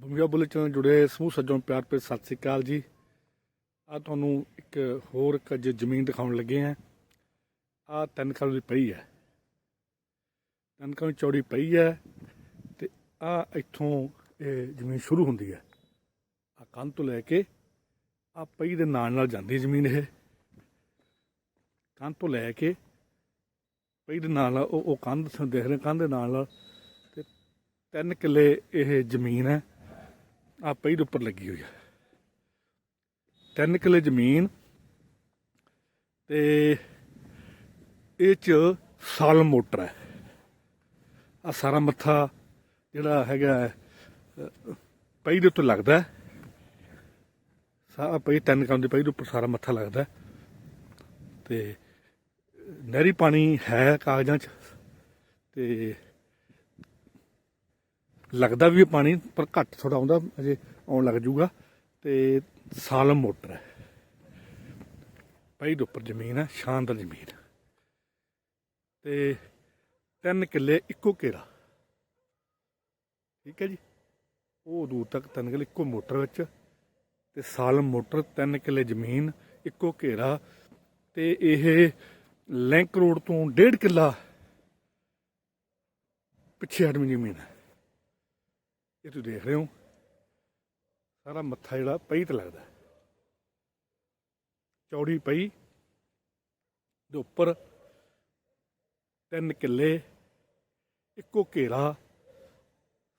Bambiha bullet ਨਾਲ ਜੁੜੇ ਸਮੂਹ ਸੱਜਣ ਪਿਆਰ ਭੇ ਸਤਿ ਸ੍ਰੀ ਅਕਾਲ ਜੀ। ਆ ਤੁਹਾਨੂੰ ਇੱਕ ਹੋਰ ਇੱਕ ਅੱਜ ਜ਼ਮੀਨ ਦਿਖਾਉਣ ਲੱਗੇ ਆ ਆ ਤਿੰਨ ਕਲ ਦੀ ਪਈ ਹੈ। ਤਿੰਨ ਕਲ ਚੌੜੀ ਪਈ ਹੈ ਤੇ ਆ ਇੱਥੋਂ ਇਹ ਜ਼ਮੀਨ ਸ਼ੁਰੂ ਹੁੰਦੀ ਹੈ। ਆ ਕੰਧ ਤੋਂ ਲੈ ਕੇ ਆ ਪਈ ਦੇ ਨਾਲ ਨਾਲ ਜਾਂਦੀ ਜ਼ਮੀਨ ਇਹ। ਕੰਧ ਤੋਂ ਲੈ ਕੇ ਪਈ ਦੇ ਨਾਲ ਨਾਲ ਉਹ ਉਹ ਕੰਧ ਤੁਹਾਨੂੰ ਦੇਖ ਰਹੇ ਕੰਧ ਦੇ ਨਾਲ ਨਾਲ ਤੇ ਤਿੰਨ ਕਿੱਲੇ ਇਹ ਜ਼ਮੀਨ ਹੈ। ਆ ਪਈ ਦੇ ਉੱਪਰ ਲੱਗੀ ਹੋਈ ਹੈ ਤਿੰਨ ਕਿੱਲੇ ਜ਼ਮੀਨ ਤੇ ਇਹ ਚ ਸਾਲ ਮੋਟਰ ਹੈ ਆ ਸਾਰਾ ਮੱਥਾ ਜਿਹੜਾ ਹੈਗਾ ਹੈ, ਪਈ ਦੇ ਉੱਤੇ ਲੱਗਦਾ ਹੈ। ਸਾਰਾ ਪਈ ਤਿੰਨ ਕੰਮ ਦੀ ਪਈ ਦੇ ਉੱਪਰ ਸਾਰਾ ਮੱਥਾ ਲੱਗਦਾ ਹੈ। ਤੇ ਨਹਿਰੀ ਪਾਣੀ ਹੈ ਕਾਗਜ਼ਾਂ 'ਚ ਤੇ ਲੱਗਦਾ ਵੀ ਇਹ ਪਾਣੀ ਪਰ ਘੱਟ ਥੋੜਾ ਆਉਂਦਾ, ਅਜੇ ਆਉਣ ਲੱਗ ਜੂਗਾ ਤੇ ਸਾਲਮ ਮੋਟਰ ਹੈ। ਪਈ ਦੇ ਉੱਪਰ ਜ਼ਮੀਨ ਹੈ, ਸ਼ਾਨਦਾਰ ਜ਼ਮੀਨ। ਤੇ ਤਿੰਨ ਕਿੱਲੇ, ਇੱਕੋ ਘੇਰਾ। ਠੀਕ ਹੈ ਜੀ? ਉਹ ਦੂਰ ਤੱਕ ਤਿੰਨ ਕਿੱਲੇ, ਇੱਕੋ ਮੋਟਰ ਵਿੱਚ। ਤੇ ਸਾਲਮ ਮੋਟਰ, ਤਿੰਨ ਕਿੱਲੇ ਜ਼ਮੀਨ, ਇੱਕੋ ਘੇਰਾ। ਤੇ ਇਹ ਲਿੰਕ ਰੋਡ ਤੋਂ ਡੇਢ ਕਿੱਲਾ ਪਿੱਛੇ ਹਟਵੀਂ ਜ਼ਮੀਨ ਹੈ। ਇਹ ਤੁਸੀਂ ਦੇਖ ਰਹੇ ਹੋ। ਸਾਰਾ ਮੱਥਾ ਜਿਹੜਾ ਪਈ ਤੇ ਲੱਗਦਾ। ਚੌੜੀ ਪਈ। ਦੇ ਉੱਪਰ ਤਿੰਨ ਕਿੱਲੇ, ਇੱਕੋ ਘੇਰਾ,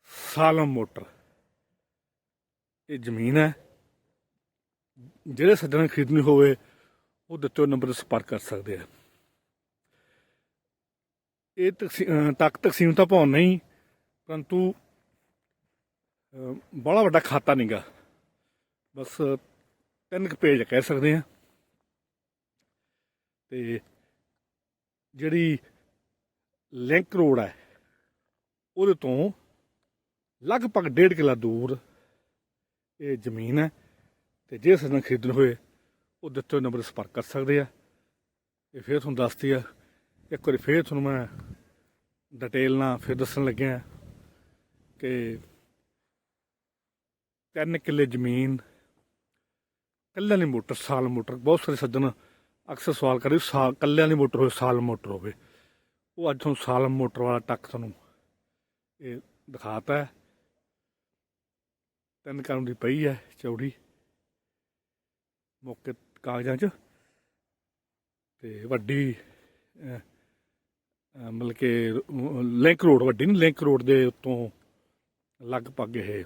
ਸਾਲਮ ਮੋਟਰ। ਇਹ ਜ਼ਮੀਨ ਹੈ। ਜਿਹੜੇ ਸੱਜਣ ਖਰੀਦਣੀ ਹੋਵੇ, ਉਹ ਦਿੱਤੇ ਨੰਬਰ ਤੇ ਸੰਪਰਕ ਕਰ ਸਕਦੇ ਆ। ਇਹ ਤਕਸੀ- ਅਹ ਤੱਕ ਤਕਸੀਮ ਤਾਂ ਭਾਉ ਨਹੀਂ, ਪਰੰਤੂ ਬੜਾ ਵੱਡਾ ਖਾਤਾ ਨਹੀਂਗਾ ਬਸ ਤਿੰਨ ਕੁ ਪੇਜ ਕਹਿ ਸਕਦੇ ਆ ਤੇ ਜਿਹੜੀ ਲਿੰਕ ਰੋਡ ਹੈ ਉਹਦੇ ਤੋਂ ਲਗਭਗ ਡੇਢ ਕਿਲਾ ਦੂਰ ਇਹ ਜ਼ਮੀਨ ਹੈ ਤੇ ਜੇ ਸੱਜਣ ਖਰੀਦਣ ਹੋਏ, ਉਹ ਦਿੱਤੇ ਹੋਏ ਨੰਬਰ ਸੰਪਰਕ ਕਰ ਸਕਦੇ ਆ। ਇਹ ਫੇਰ ਤੁਹਾਨੂੰ ਦੱਸਦੀ ਆ। ਇੱਕ ਵਾਰੀ ਫੇਰ ਤੁਹਾਨੂੰ ਮੈਂ ਡਿਟੇਲ ਨਾਲ ਫਿਰ ਦੱਸਣ ਲੱਗਿਆ ਕਿ ਤਿੰਨ ਕਿੱਲੇ ਜ਼ਮੀਨ ਕੱਲਿਆਂ ਦੀ ਮੋਟਰ, ਸਾਲ ਮੋਟਰ, ਬਹੁਤ ਸਾਰੇ ਸੱਜਣ ਅਕਸਰ ਸਵਾਲ ਕਰਦੇ ਸਾਲ ਕੱਲਿਆਂ ਦੀ ਮੋਟਰ ਹੋਵੇ, ਸਾਲ ਮੋਟਰ ਹੋਵੇ। ਉਹ ਅੱਜ ਤੁਹਾਨੂੰ ਸਾਲ ਮੋਟਰ ਵਾਲਾ ਟੱਕ ਤੁਹਾਨੂੰ ਇਹ ਦਿਖਾਤਾ ਹੈ। ਤਿੰਨ ਕੰਮ ਦੀ ਪਈ ਹੈ ਚੌੜੀ, ਮੌਕੇ ਕਾਗਜ਼ਾਂ 'ਚ। ਤੇ ਵੱਡੀ ਮਤਲਬ ਕਿ ਲਿੰਕ ਰੋਡ, ਵੱਡੀ ਨਹੀਂ ਲਿੰਕ ਰੋਡ ਦੇ ਉੱਤੋਂ ਲਗਭਗ ਇਹ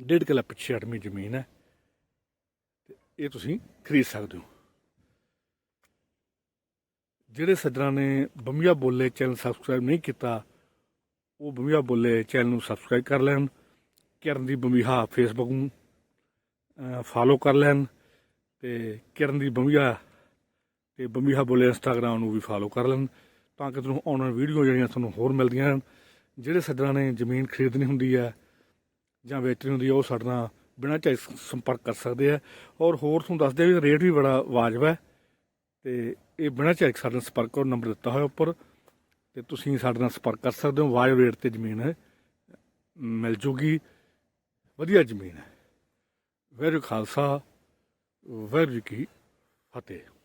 ਡੇਢ ਕਿੱਲਾ ਪਿੱਛੇ ਅੜਮੀ ਜ਼ਮੀਨ ਹੈ। ਇਹ ਤੁਸੀਂ ਖਰੀਦ ਸਕਦੇ ਹੋ। ਜਿਹੜੇ ਸੱਜਣਾ ਨੇ ਬੰਮੀਆ ਬੋਲੇ ਚੈਨਲ ਸਬਸਕ੍ਰਾਈਬ ਨਹੀਂ ਕੀਤਾ, ਉਹ ਬੰਮੀਆ ਬੋਲੇ ਚੈਨਲ ਨੂੰ ਸਬਸਕ੍ਰਾਈਬ ਕਰ ਲੈਣ, ਕਿਰਨ ਦੀ ਬੰਮੀਹਾ ਫੇਸਬੁੱਕ ਨੂੰ ਫਾਲੋ ਕਰ ਲੈਣ ਤੇ ਕਿਰਨ ਦੀ ਬੰਮੀਆ ਤੇ ਬੰਮੀਹਾ ਬੋਲੇ ਇੰਸਟਾਗ੍ਰਾਮ ਨੂੰ ਵੀ ਫਾਲੋ ਕਰ ਲੈਣ ਤਾਂ ਕਿ ਤੁਹਾਨੂੰ ਆਉਣ ਵਾਲੀ ਵੀਡੀਓ ਜਿਹੜੀਆਂ ਤੁਹਾਨੂੰ ਹੋਰ ਮਿਲਦੀਆਂ ਰਹਿਣ। ਜਿਹੜੇ ਸੱਜਣਾ ਨੇ ਜ਼ਮੀਨ ਖਰੀਦਣੀ ਹੁੰਦੀ ਹੈ ਜਾਂ ਵੇਚਣੀ ਹੁੰਦੀ ਹੈ ਉਹ ਸਾਡੇ ਨਾਲ ਬਿਨਾਂ ਝਿਜਕ ਸੰਪਰਕ ਕਰ ਸਕਦੇ ਆ। ਔਰ ਹੋਰ ਤੁਹਾਨੂੰ ਦੱਸਦੇ ਆ ਵੀ ਰੇਟ ਵੀ ਬੜਾ ਵਾਜਬ ਹੈ ਤੇ ਇਹ ਬਿਨਾਂ ਝਿਜਕ ਸਾਡੇ ਨਾਲ ਸੰਪਰਕ ਕਰੋ, ਨੰਬਰ ਦਿੱਤਾ ਹੋਇਆ ਉੱਪਰ। ਤੇ ਤੁਸੀਂ ਸਾਡੇ ਨਾਲ ਸੰਪਰਕ ਕਰ ਸਕਦੇ ਹੋ। ਵਾਜਬ ਰੇਟ ਤੇ ਜ਼ਮੀਨ ਹੈ। ਮਿਲ ਜੂਗੀ। ਵਧੀਆ ਜ਼ਮੀਨ ਹੈ। ਵੈਰੂ ਖਾਲਸਾ। ਵੈਰੂ ਕੀ ਫਤਿਹ।